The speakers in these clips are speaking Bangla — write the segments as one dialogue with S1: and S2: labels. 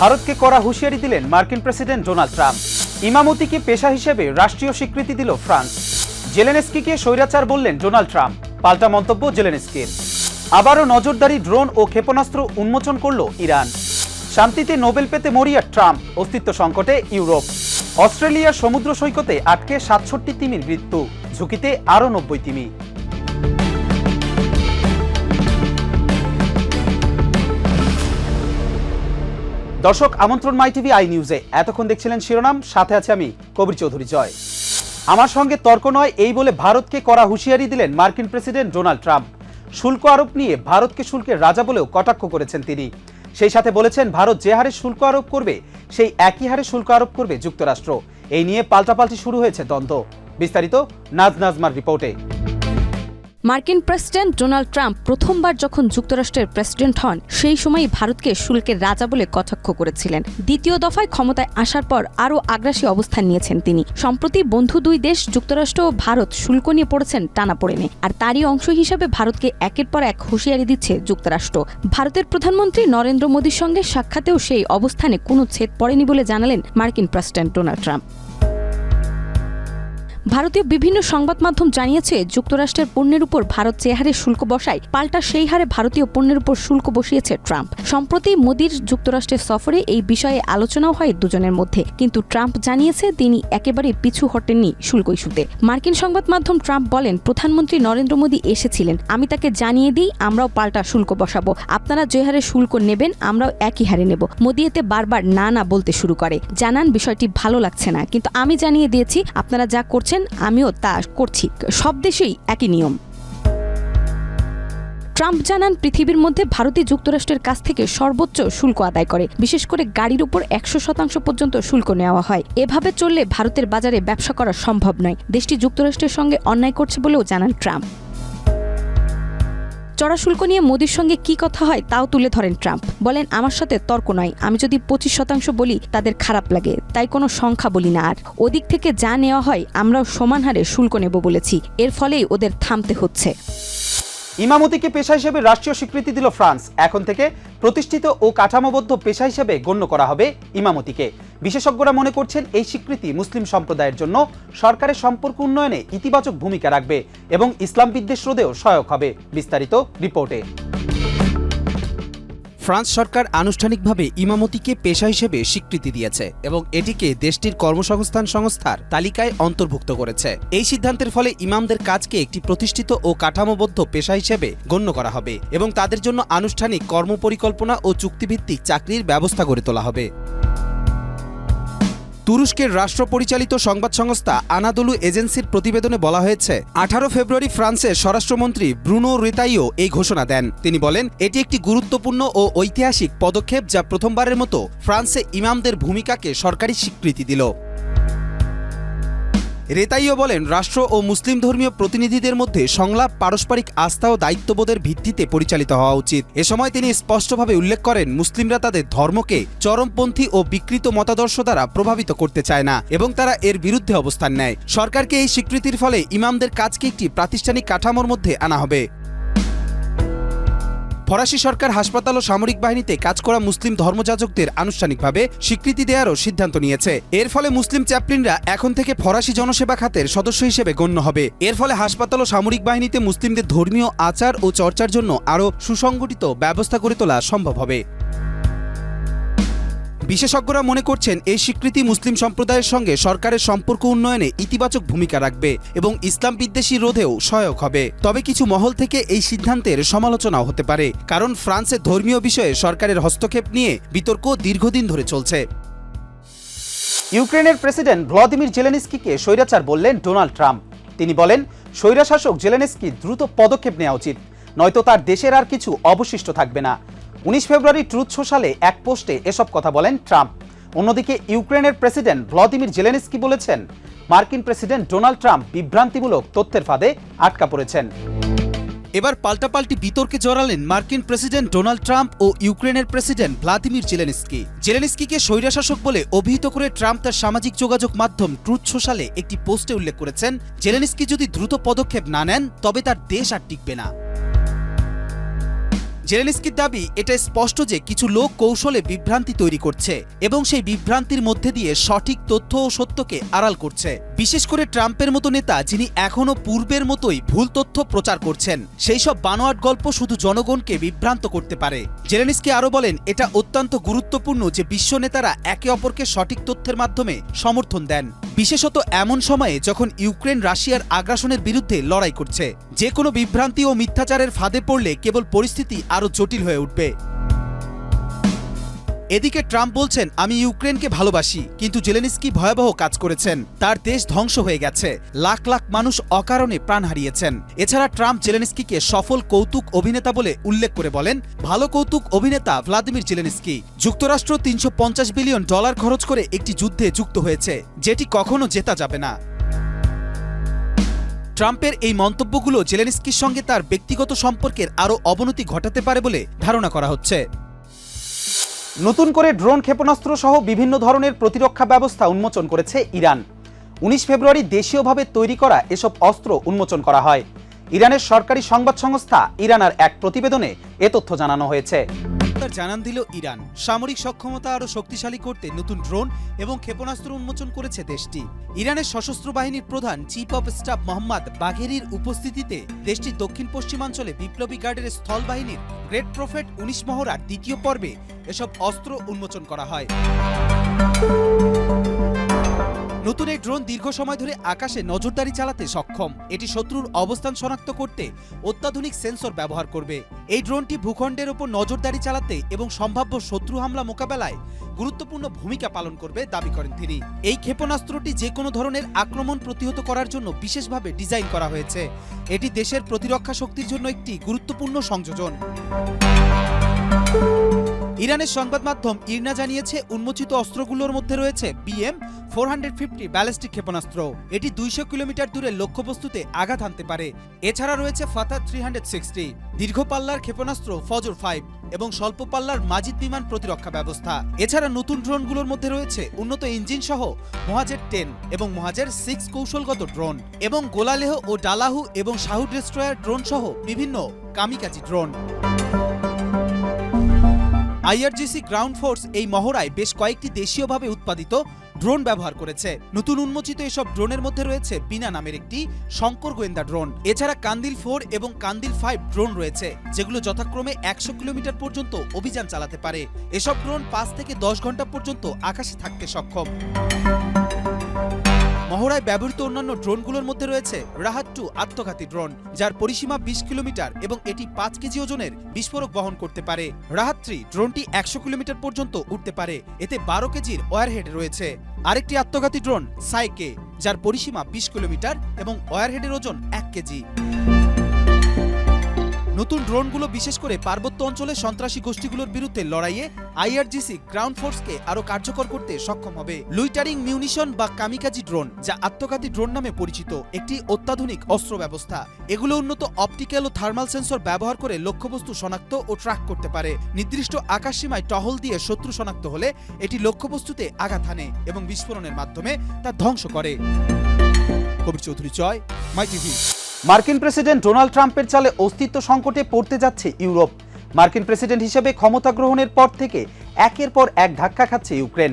S1: ভারতকে করা হুঁশিয়ারি দিলেন মার্কিন প্রেসিডেন্ট ডোনাল্ড ট্রাম্প ইমামতিকে পেশা হিসেবে রাষ্ট্রীয় স্বীকৃতি দিল ফ্রান্স জেলেনেস্কিকে স্বৈরাচার বললেন ডোনাল্ড ট্রাম্প পাল্টা মন্তব্য জেলেনেস্কির আবারও নজরদারি ড্রোন ও ক্ষেপণাস্ত্র উন্মোচন করল ইরান শান্তিতে নোবেল পেতে মরিয়া ট্রাম্প অস্তিত্ব সংকটে ইউরোপ অস্ট্রেলিয়ার সমুদ্র সৈকতে আটকে সাতষট্টি তিমির মৃত্যু ঝুঁকিতে আরও নব্বই তিমি দর্শক আমন্ত্রণ মাই টিভি আই নিউজে এতক্ষণ দেখছিলেন শিরোনাম সাথে আছে আমি কবির চৌধুরী জয় আমার সঙ্গে তর্ক নয় এই বলে ভারতকে করা হুঁশিয়ারি দিলেন মার্কিন প্রেসিডেন্ট ডোনাল্ড ট্রাম্প শুল্ক আরোপ নিয়ে ভারতকে শুল্কের রাজা বলেও কটাক্ষ করেছেন তিনি সেই সাথে বলেছেন ভারত যে হারে শুল্ক আরোপ করবে সেই একই হারে শুল্ক আরোপ করবে যুক্তরাষ্ট্র এই নিয়ে পাল্টাপাল্টি শুরু হয়েছে দ্বন্দ্ব বিস্তারিত নাজ নাজমার রিপোর্টে
S2: মার্কিন প্রেসিডেন্ট ডোনাল্ড ট্রাম্প প্রথমবার যখন যুক্তরাষ্ট্রের প্রেসিডেন্ট হন সেই সময়ই ভারতকে শুল্কের রাজা বলে কটাক্ষ করেছিলেন দ্বিতীয় দফায় ক্ষমতায় আসার পর আরও আগ্রাসী অবস্থান নিয়েছেন তিনি সম্প্রতি বন্ধু দুই দেশ যুক্তরাষ্ট্র ও ভারত শুল্ক নিয়ে পড়েছেন টানাপোড়েনে আর তারই অংশ হিসাবে ভারতকে একের পর এক হুঁশিয়ারি দিচ্ছে যুক্তরাষ্ট্র ভারতের প্রধানমন্ত্রী নরেন্দ্র মোদীর সঙ্গে সাক্ষাতেও সেই অবস্থানে কোনো ছেদ পড়েনি বলে জানালেন মার্কিন প্রেসিডেন্ট ডোনাল্ড ট্রাম্প ভারতীয় বিভিন্ন সংবাদ মাধ্যম জানিয়েছে যুক্তরাষ্ট্রের পণ্যের উপর ভারত যে হারে শুল্ক বসায় পাল্টা সেই হারে ভারতীয় পণ্যের উপর শুল্ক বসিয়েছে ট্রাম্প সম্প্রতি মোদীর যুক্তরাষ্ট্রের সফরে এই বিষয়ে আলোচনাও হয় দুজনের মধ্যে কিন্তু ট্রাম্প জানিয়েছে তিনি একেবারে পিছু হটেননি শুল্ক ইস্যুতে মার্কিন সংবাদ মাধ্যম ট্রাম্প বলেন প্রধানমন্ত্রী নরেন্দ্র মোদী এসেছিলেন আমি তাকে জানিয়ে দিই আমরাও পাল্টা শুল্ক বসাবো আপনারা যে হারে শুল্ক নেবেন আমরাও একই হারে নেব মোদী এতে বারবার না না বলতে শুরু করে জানান বিষয়টি ভালো লাগছে না কিন্তু আমি জানিয়ে দিয়েছি আপনারা যা করছেন করছেন আমিও তা করছি সব দেশেই একই নিয়ম ট্রাম্প জানান পৃথিবীর মধ্যে ভারতীয় যুক্তরাষ্ট্রের কাছ থেকে সর্বোচ্চ শুল্ক আদায় করে বিশেষ করে গাড়ির উপর একশো শতাংশ পর্যন্ত শুল্ক নেওয়া হয় এভাবে চললে ভারতের বাজারে ব্যবসা করা সম্ভব নয় দেশটি যুক্তরাষ্ট্রের সঙ্গে অন্যায় করছে বলেও জানান ট্রাম্প চড়া শুল্ক নিয়ে মোদির সঙ্গে কি কথা হয় তাও তুলে ধরেন ট্রাম্প বলেন আমার সাথে তর্ক নয় আমি যদি পঁচিশ শতাংশ বলি তাদের খারাপ লাগে তাই কোনো সংখ্যা বলি না আর ওদিক থেকে যা নেওয়া হয় আমরাও সমান হারে শুল্ক নেব বলেছি এর ফলেই ওদের থামতে হচ্ছে
S1: ইমামতিকে পেশা হিসেবে রাষ্ট্রীয় স্বীকৃতি দিল ফ্রান্স এখন থেকে প্রতিষ্ঠিত ও কাঠামোবদ্ধ পেশা হিসেবে গণ্য করা হবে ইমামতিকে বিশেষজ্ঞরা মনে করছেন এই স্বীকৃতি মুসলিম সম্প্রদায়ের জন্য সরকারের সম্পর্ক উন্নয়নে ইতিবাচক ভূমিকা রাখবে এবং ইসলাম বিদ্বেষ রোধেও সহায়ক হবে বিস্তারিত রিপোর্টে ফ্রান্স সরকার আনুষ্ঠানিকভাবে ইমামতিকে পেশা হিসেবে স্বীকৃতি দিয়েছে এবং এটিকে দেশটির কর্মসংস্থান সংস্থার তালিকায় অন্তর্ভুক্ত করেছে এই সিদ্ধান্তের ফলে ইমামদের কাজকে একটি প্রতিষ্ঠিত ও কাঠামোবদ্ধ পেশা হিসেবে গণ্য করা হবে এবং তাদের জন্য আনুষ্ঠানিক কর্মপরিকল্পনা ও চুক্তিভিত্তিক চাকরির ব্যবস্থা করে তোলা হবে তুরস্কের রাষ্ট্র পরিচালিত সংবাদ সংস্থা আনাদুলু এজেন্সির প্রতিবেদনে বলা হয়েছে আঠারো ফেব্রুয়ারি ফ্রান্সের স্বরাষ্ট্রমন্ত্রী ব্রুনো রেতাইও এই ঘোষণা দেন তিনি বলেন এটি একটি গুরুত্বপূর্ণ ও ঐতিহাসিক পদক্ষেপ যা প্রথমবারের মতো ফ্রান্সে ইমামদের ভূমিকাকে সরকারি স্বীকৃতি দিল রেতাইও বলেন রাষ্ট্র ও মুসলিম ধর্মীয় প্রতিনিধিদের মধ্যে সংলাপ পারস্পরিক আস্থা ও দায়িত্ববোধের ভিত্তিতে পরিচালিত হওয়া উচিত এ সময় তিনি স্পষ্টভাবে উল্লেখ করেন মুসলিমরা তাদের ধর্মকে চরমপন্থী ও বিকৃত মতাদর্শ দ্বারা প্রভাবিত করতে চায় না এবং তারা এর বিরুদ্ধে অবস্থান নেয় সরকারকে এই স্বীকৃতির ফলে ইমামদের কাজকে একটি প্রাতিষ্ঠানিক কাঠামোর মধ্যে আনা হবে ফরাসি সরকার হাসপাতাল ও সামরিক বাহিনীতে কাজ করা মুসলিম ধর্মযাজকদের আনুষ্ঠানিকভাবে স্বীকৃতি দেওয়ারও সিদ্ধান্ত নিয়েছে এর ফলে মুসলিম চ্যাপ্লিনরা এখন থেকে ফরাসি জনসেবা খাতের সদস্য হিসেবে গণ্য হবে এর ফলে হাসপাতাল ও সামরিক বাহিনীতে মুসলিমদের ধর্মীয় আচার ও চর্চার জন্য আরও সুসংগঠিত ব্যবস্থা করে তোলা সম্ভব হবে বিশেষজ্ঞরা মনে করছেন এই স্বীকৃতি মুসলিম সম্প্রদায়ের সঙ্গে সরকারের সম্পর্ক উন্নয়নে ইতিবাচক ভূমিকা রাখবে এবং ইসলাম বিদ্বেষী রোধেও সহায়ক হবে তবে কিছু মহল থেকে এই সিদ্ধান্তের সমালোচনাও হতে পারে কারণ ফ্রান্সের ধর্মীয় বিষয়ে সরকারের হস্তক্ষেপ নিয়ে বিতর্ক দীর্ঘদিন ধরে চলছে ইউক্রেনের প্রেসিডেন্ট ভ্লাদিমির জেলেনস্কিকে স্বৈরাচার বললেন ডোনাল্ড ট্রাম্প তিনি বলেন স্বৈরাশাসক জেলেনস্কি দ্রুত পদক্ষেপ নেওয়া উচিত নয়তো তার দেশের আর কিছু অবশিষ্ট থাকবে না উনিশ ফেব্রুয়ারি ট্রুথ সোশ্যালে এক পোস্টে এসব কথা বলেন ট্রাম্প অন্যদিকে ইউক্রেনের প্রেসিডেন্ট ভ্লাদিমির জেলেনিস্কি বলেছেন মার্কিন প্রেসিডেন্ট ডোনাল্ড ট্রাম্প বিভ্রান্তিমূলক তথ্যের ফাঁদে আটকা পড়েছেন এবার পাল্টাপাল্টি বিতর্কে জড়ালেন মার্কিন প্রেসিডেন্ট ডোনাল্ড ট্রাম্প ও ইউক্রেনের প্রেসিডেন্ট ভ্লাদিমির জেলেনিস্কি জেলেনিস্কিকে স্বৈরাশাসক বলে অভিহিত করে ট্রাম্প তার সামাজিক যোগাযোগ মাধ্যম ট্রুথ সোশ্যালে একটি পোস্টে উল্লেখ করেছেন জেলেনিস্কি যদি দ্রুত পদক্ষেপ না নেন তবে তার দেশ আর টিকবে না জেরেলিস্কির দাবি এটা স্পষ্ট যে কিছু লোক কৌশলে বিভ্রান্তি তৈরি করছে এবং সেই বিভ্রান্তির মধ্যে দিয়ে সঠিক তথ্য ও সত্যকে আড়াল করছে বিশেষ করে ট্রাম্পের মতো নেতা যিনি এখনও পূর্বের মতোই ভুল তথ্য প্রচার করছেন সেই সব বানোয়াট গল্প শুধু জনগণকে বিভ্রান্ত করতে পারে জেনেলিস্কি আরও বলেন এটা অত্যন্ত গুরুত্বপূর্ণ যে বিশ্ব নেতারা একে অপরকে সঠিক তথ্যের মাধ্যমে সমর্থন দেন বিশেষত এমন সময়ে যখন ইউক্রেন রাশিয়ার আগ্রাসনের বিরুদ্ধে লড়াই করছে যে কোনো বিভ্রান্তি ও মিথ্যাচারের ফাঁদে পড়লে কেবল পরিস্থিতি আরও জটিল হয়ে উঠবে এদিকে ট্রাম্প বলছেন আমি ইউক্রেনকে ভালোবাসি কিন্তু জেলেনিস্কি ভয়াবহ কাজ করেছেন তার দেশ ধ্বংস হয়ে গেছে লাখ লাখ মানুষ অকারণে প্রাণ হারিয়েছেন এছাড়া ট্রাম্প জেলেনিস্কিকে সফল কৌতুক অভিনেতা বলে উল্লেখ করে বলেন ভালো কৌতুক অভিনেতা ভ্লাদিমির জেলেনিস্কি যুক্তরাষ্ট্র তিনশো বিলিয়ন ডলার খরচ করে একটি যুদ্ধে যুক্ত হয়েছে যেটি কখনো জেতা যাবে না ট্রাম্পের এই মন্তব্যগুলো জেলেনস্কির সঙ্গে তার ব্যক্তিগত সম্পর্কের আরও অবনতি ঘটাতে পারে বলে ধারণা করা হচ্ছে নতুন করে ড্রোন ক্ষেপণাস্ত্র সহ বিভিন্ন ধরনের প্রতিরক্ষা ব্যবস্থা উন্মোচন করেছে ইরান উনিশ ফেব্রুয়ারি দেশীয়ভাবে তৈরি করা এসব অস্ত্র উন্মোচন করা হয় ইরানের সরকারি সংবাদ সংস্থা ইরানার এক প্রতিবেদনে এ তথ্য জানানো হয়েছে জানান দিল ইরান সামরিক সক্ষমতা আরও শক্তিশালী করতে নতুন ড্রোন এবং ক্ষেপণাস্ত্র উন্মোচন করেছে দেশটি ইরানের সশস্ত্র বাহিনীর প্রধান চিফ অফ স্টাফ মোহাম্মদ বাঘেরির উপস্থিতিতে দেশটির দক্ষিণ পশ্চিমাঞ্চলে বিপ্লবী গার্ডের স্থল বাহিনীর গ্রেট প্রফেট উনিশ মহড়ার দ্বিতীয় পর্বে এসব অস্ত্র উন্মোচন করা হয় নতুন এই ড্রোন দীর্ঘ সময় ধরে আকাশে নজরদারি চালাতে সক্ষম এটি শত্রুর অবস্থান শনাক্ত করতে অত্যাধুনিক সেন্সর ব্যবহার করবে এই ড্রোনটি ভূখণ্ডের ওপর নজরদারি চালাতে এবং সম্ভাব্য শত্রু হামলা মোকাবেলায় গুরুত্বপূর্ণ ভূমিকা পালন করবে দাবি করেন তিনি এই ক্ষেপণাস্ত্রটি যে কোনো ধরনের আক্রমণ প্রতিহত করার জন্য বিশেষভাবে ডিজাইন করা হয়েছে এটি দেশের প্রতিরক্ষা শক্তির জন্য একটি গুরুত্বপূর্ণ সংযোজন ইরানের সংবাদ মাধ্যম ইরনা জানিয়েছে উন্মোচিত অস্ত্রগুলোর মধ্যে রয়েছে BM four hundred fifty ballistic ক্ষেপণাস্ত্র এটি দুইশো কিলোমিটার দূরে লক্ষ্যবস্তুতে আঘাত হানতে পারে এছাড়া রয়েছে ফাতা থ্রি হান্ড্রেড সিক্সটি দীর্ঘ পাল্লার ক্ষেপণাস্ত্র ফজর ফাইভ এবং স্বল্প পাল্লার মাজিদ বিমান প্রতিরক্ষা ব্যবস্থা এছাড়া নতুন ড্রোনগুলোর মধ্যে রয়েছে উন্নত ইঞ্জিন সহ মহাজের টেন এবং মহাজের সিক্স কৌশলগত ড্রোন এবং গোলালেহ ও ডালাহু এবং শাহু ডেস্ট্রয়ার ড্রোন সহ বিভিন্ন kamikaze drone IRGC ground force এই মহড়ায় বেশ কয়েকটি দেশীয়ভাবে উৎপাদিত ড্রোন ব্যবহার করেছে নতুন উন্মোচিত এসব ড্রোনের মধ্যে রয়েছে বিনা নামের একটি শঙ্কর গোয়েন্দা ড্রোন এছাড়া কান্দিল ফোর এবং কান্দিল ফাইভ ড্রোন রয়েছে যেগুলো যথাক্রমে একশো কিলোমিটার পর্যন্ত অভিযান চালাতে পারে এসব ড্রোন পাঁচ থেকে দশ ঘন্টা পর্যন্ত আকাশে থাকতে সক্ষম মহড়ায় ব্যবহৃত অন্যান্য ড্রোনগুলোর মধ্যে রয়েছে রাহাত টু আত্মঘাতী ড্রোন যার পরিসীমা বিশ কিলোমিটার এবং এটি পাঁচ কেজি ওজনের বিস্ফোরক বহন করতে পারে রাহাত থ্রি ড্রোনটি একশো কিলোমিটার পর্যন্ত উঠতে পারে এতে বারো কেজির ওয়ারহেড রয়েছে আরেকটি আত্মঘাতী ড্রোন সাইকে যার পরিসীমা বিশ কিলোমিটার এবং ওয়ারহেডের ওজন এক কেজি নতুন ড্রোনগুলো বিশেষ করে পার্বত্য অঞ্চলে সন্ত্রাসী গোষ্ঠীগুলোর বিরুদ্ধে লড়াইয়ে আইআরজিসি গ্রাউন্ড ফোর্সকে আরও কার্যকর করতে সক্ষম হবে লুইটারিং মিউনিশন বা কামিকাজি ড্রোন যা আত্মঘাতী ড্রোন নামে পরিচিত একটি অত্যাধুনিক অস্ত্র ব্যবস্থা এগুলো উন্নত অপটিক্যাল ও থার্মাল সেন্সর ব্যবহার করে লক্ষ্যবস্তু শনাক্ত ও ট্র্যাক করতে পারে নির্দিষ্ট আকাশসীমায় টহল দিয়ে শত্রু শনাক্ত হলে এটি লক্ষ্যবস্তুতে আঘাত হানে এবং বিস্ফোরণের মাধ্যমে তা ধ্বংস করে কবির চৌধুরী জয় মাই টিভি মার্কিন প্রেসিডেন্ট ডোনাল্ড ট্রাম্পের চালে অস্তিত্ব সংকটে পড়তে যাচ্ছে ইউরোপ মার্কিন প্রেসিডেন্ট হিসেবে ক্ষমতা গ্রহণের পর থেকে একের পর এক ধাক্কা খাচ্ছে ইউক্রেন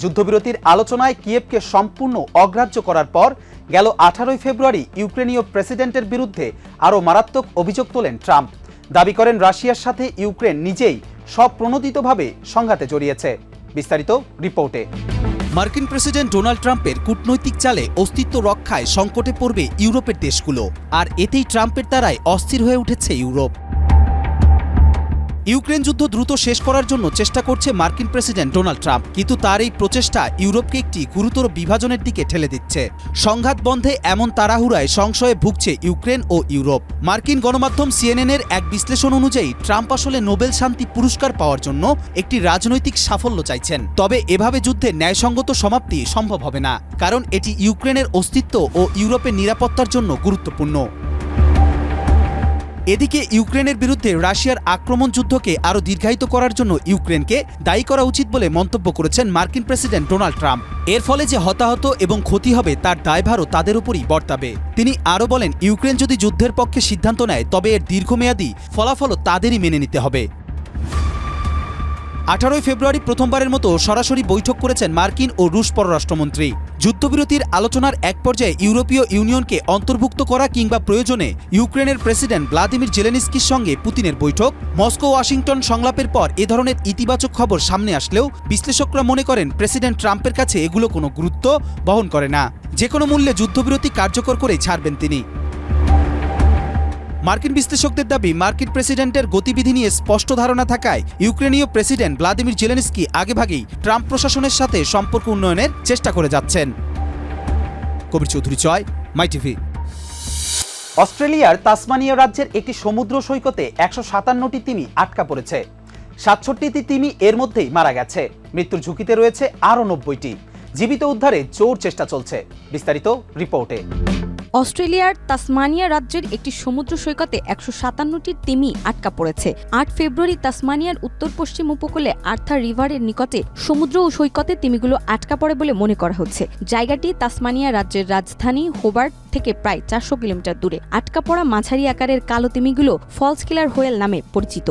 S1: যুদ্ধবিরতির আলোচনায় কিয়েভকে সম্পূর্ণ অগ্রাহ্য করার পর গেল আঠারোই ফেব্রুয়ারি ইউক্রেনীয় প্রেসিডেন্টের বিরুদ্ধে আরও মারাত্মক অভিযোগ তোলেন ট্রাম্প দাবি করেন রাশিয়ার সাথে ইউক্রেন নিজেই সব প্রণোদিতভাবে সংঘাতে জড়িয়েছে বিস্তারিত রিপোর্টে মার্কিন প্রেসিডেন্ট ডোনাল্ড ট্রাম্পের কূটনৈতিক চালে অস্তিত্ব রক্ষায় সংকটে পড়বে ইউরোপের দেশগুলো আর এতেই ট্রাম্পের দ্বারাই অস্থির হয়ে উঠেছে ইউরোপ ইউক্রেন যুদ্ধ দ্রুত শেষ করার জন্য চেষ্টা করছে মার্কিন প্রেসিডেন্ট ডোনাল্ড ট্রাম্প কিন্তু তার এই প্রচেষ্টা ইউরোপকে একটি গুরুতর বিভাজনের দিকে ঠেলে দিচ্ছে সংঘাত বন্ধে এমন তাড়াহুড়ায় সংশয়ে ভুগছে ইউক্রেন ও ইউরোপ মার্কিন গণমাধ্যম সিএনএনের এক বিশ্লেষণ অনুযায়ী ট্রাম্প আসলে নোবেল শান্তি পুরস্কার পাওয়ার জন্য একটি রাজনৈতিক সাফল্য চাইছেন তবে এভাবে যুদ্ধে ন্যায়সঙ্গত সমাপ্তি সম্ভব হবে না কারণ এটি ইউক্রেনের অস্তিত্ব ও ইউরোপের নিরাপত্তার জন্য গুরুত্বপূর্ণ এদিকে ইউক্রেনের বিরুদ্ধে রাশিয়ার আক্রমণ যুদ্ধকে আরও দীর্ঘায়িত করার জন্য ইউক্রেনকে দায়ী করা উচিত বলে মন্তব্য করেছেন মার্কিন প্রেসিডেন্ট ডোনাল্ড ট্রাম্প এর ফলে যে হতাহত এবং ক্ষতি হবে তার দায়ভারও তাদের উপরই বর্তাবে তিনি আরও বলেন ইউক্রেন যদি যুদ্ধের পক্ষে সিদ্ধান্ত নেয় তবে এর দীর্ঘমেয়াদী ফলাফলও তাদেরই মেনে নিতে হবে আঠারোই ফেব্রুয়ারি প্রথমবারের মতো সরাসরি বৈঠক করেছেন মার্কিন ও রুশ পররাষ্ট্রমন্ত্রী যুদ্ধবিরতির আলোচনার এক পর্যায়ে ইউরোপীয় ইউনিয়নকে অন্তর্ভুক্ত করা কিংবা প্রয়োজনে ইউক্রেনের প্রেসিডেন্ট ভ্লাদিমির জেলেনিস্কির সঙ্গে পুতিনের বৈঠক মস্কো ওয়াশিংটন সংলাপের পর এ ধরনের ইতিবাচক খবর সামনে আসলেও বিশ্লেষকরা মনে করেন প্রেসিডেন্ট ট্রাম্পের কাছে এগুলো কোনো গুরুত্ব বহন করে না যে কোনো মূল্যে যুদ্ধবিরতি কার্যকর করে ছাড়বেন তিনি মার্কিন বিশ্লেষকদের দাবি মার্কিন প্রেসিডেন্টের গতিবিধি নিয়ে স্পষ্ট ধারণা থাকায় ইউক্রেনীয় প্রেসিডেন্ট ভ্লাদিমির জেলেনস্কি আগেভাগেই ট্রাম্প প্রশাসনের সাথে সম্পর্ক উন্নয়নের চেষ্টা করে যাচ্ছেন কবির চৌধুরী চয় মাই টিভি অস্ট্রেলিয়ার তাসমানিয়া রাজ্যের একটি সমুদ্র সৈকতে একশো সাতান্নটি তিমি আটকা পড়েছে সাতষট্টিটি তিমি এর মধ্যেই মারা গেছে মৃত্যুর ঝুঁকিতে রয়েছে আরও নব্বইটি জীবিত উদ্ধারে জোর চেষ্টা চলছে বিস্তারিত রিপোর্টে
S2: অস্ট্রেলিয়ার তাসমানিয়া রাজ্যের একটি সমুদ্র সৈকতে একশো সাতান্নটি তিমি আটকা পড়েছে আট ফেব্রুয়ারি তাসমানিয়ার উত্তর পশ্চিম উপকূলে আর্থার রিভারের নিকটে সমুদ্র ও সৈকতে তিমিগুলো আটকা পড়ে বলে মনে করা হচ্ছে জায়গাটি তাসমানিয়া রাজ্যের রাজধানী হোবার্ট থেকে প্রায় চারশো কিলোমিটার দূরে আটকা পড়া মাঝারি আকারের কালো তিমিগুলো ফলস কিলার হোয়েল নামে পরিচিত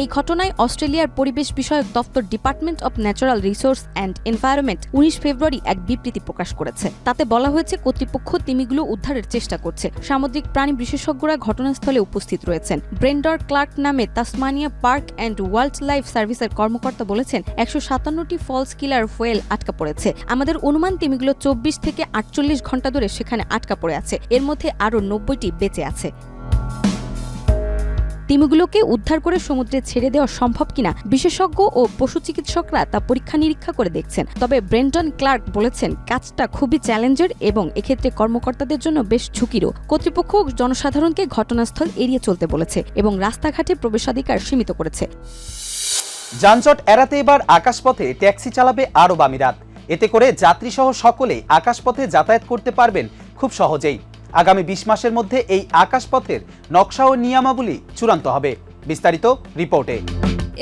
S2: এই ঘটনায় অস্ট্রেলিয়ার পরিবেশ বিষয়ক দপ্তর department of natural resource and environment উনিশ ফেব্রুয়ারি এক বিবৃতি প্রকাশ করেছে তাতে বলা হয়েছে কর্তৃপক্ষ তিমিগুলো উদ্ধারের চেষ্টা করছে সামুদ্রিক প্রাণী বিশেষজ্ঞরা ঘটনাস্থলে উপস্থিত রয়েছেন ব্রেন্ডর ক্লার্ক নামে Tasmania park and wildlife সার্ভিসের কর্মকর্তা বলেছেন একশো সাতান্নটি ফলস কিলার ফোয়েল আটকা পড়েছে আমাদের অনুমান তিমিগুলো চব্বিশ থেকে আটচল্লিশ ঘন্টা ধরে সেখানে আটকা পড়ে আছে এর মধ্যে আরও নব্বইটি বেঁচে আছে তিমিগুলোকে উদ্ধার করে সমুদ্রে ছেড়ে দেওয়া সম্ভব কিনা বিশেষজ্ঞ ও পশু চিকিৎসকরা তা পরীক্ষা নিরীক্ষা করে দেখছেন তবে ব্রেন্টন ক্লার্ক বলেছেন কাজটা খুবই চ্যালেঞ্জের এবং এক্ষেত্রে কর্মকর্তাদের জন্য বেশ ঝুঁকিরও কর্তৃপক্ষ জনসাধারণকে ঘটনাস্থল এড়িয়ে চলতে বলেছে এবং রাস্তাঘাটে প্রবেশাধিকার সীমিত করেছে
S1: যানজট এড়াতে এবার আকাশপথে ট্যাক্সি চালাবে আরব আমিরাত এতে করে যাত্রীসহ সকলে আকাশপথে যাতায়াত করতে পারবেন খুব সহজেই আগামী বিশ মাসের মধ্যে এই আকাশপথের নকশা ও নিয়মাবলী চূড়ান্ত হবে বিস্তারিত রিপোর্টে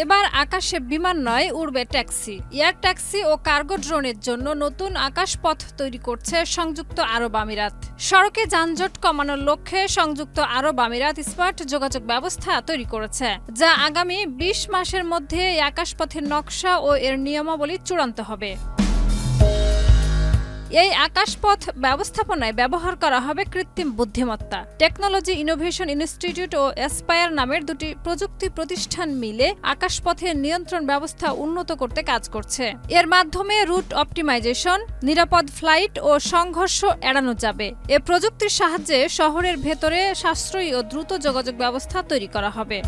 S3: এবার আকাশে বিমান নয় উড়বে ট্যাক্সি এয়ার ট্যাক্সি ও কার্গো ড্রোনের জন্য নতুন আকাশপথ তৈরি করছে সংযুক্ত আরব আমিরাত সড়কে যানজট কমানোর লক্ষ্যে সংযুক্ত আরব আমিরাত স্মার্ট যোগাযোগ ব্যবস্থা তৈরি করেছে যা আগামী বিশ মাসের মধ্যে এই আকাশপথের নকশা ও এর নিয়মাবলী চূড়ান্ত হবে এই আকাশপথ ব্যবস্থাপনায় ব্যবহার করা হবে কৃত্রিম বুদ্ধিমত্তা টেকনোলজি ইনোভেশন ইনস্টিটিউট ও এসপায়ার নামের দুটি প্রযুক্তি প্রতিষ্ঠান মিলে আকাশপথের নিয়ন্ত্রণ ব্যবস্থা উন্নত করতে কাজ করছে এর মাধ্যমে রুট অপটিমাইজেশন নিরাপদ ফ্লাইট ও সংঘর্ষ এড়ানো যাবে এ প্রযুক্তির সাহায্যে শহরের ভেতরে সাশ্রয়ী ও দ্রুত যোগাযোগ ব্যবস্থা তৈরি করা হবে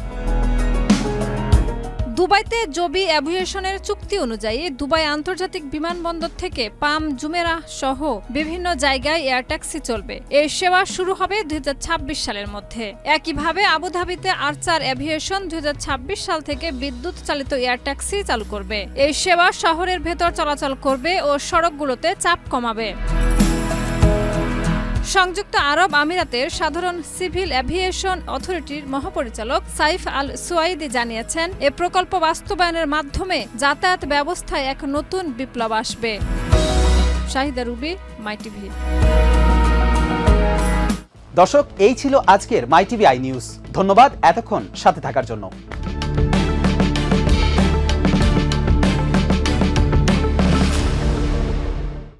S3: দুবাইতে জবি অ্যাভিয়েশনের চুক্তি অনুযায়ী দুবাই আন্তর্জাতিক বিমানবন্দর থেকে পাম জুমেরা সহ বিভিন্ন জায়গায় এয়ার ট্যাক্সি চলবে এই সেবা শুরু হবে দুই সালের মধ্যে একইভাবে আবুধাবিতে আর্চার অ্যাভিয়েশন দুই সাল থেকে বিদ্যুৎ চালিত এয়ার ট্যাক্সি চালু করবে এই সেবা শহরের ভেতর চলাচল করবে ও সড়কগুলোতে চাপ কমাবে সংযুক্ত আরব আমিরাতের সাধারণ সিভিল অ্যাভিয়েশন অথরিটির মহাপরিচালক সাইফ আল সুয়াইদি জানিয়েছেন এ প্রকল্প বাস্তবায়নের মাধ্যমে যাতায়াত ব্যবস্থায় এক নতুন বিপ্লব আসবে শাহিদা রুবি মাই টিভি
S1: দর্শক এই ছিল আজকের মাই টিভি আই নিউজ ধন্যবাদ এতক্ষণ সাথে থাকার জন্য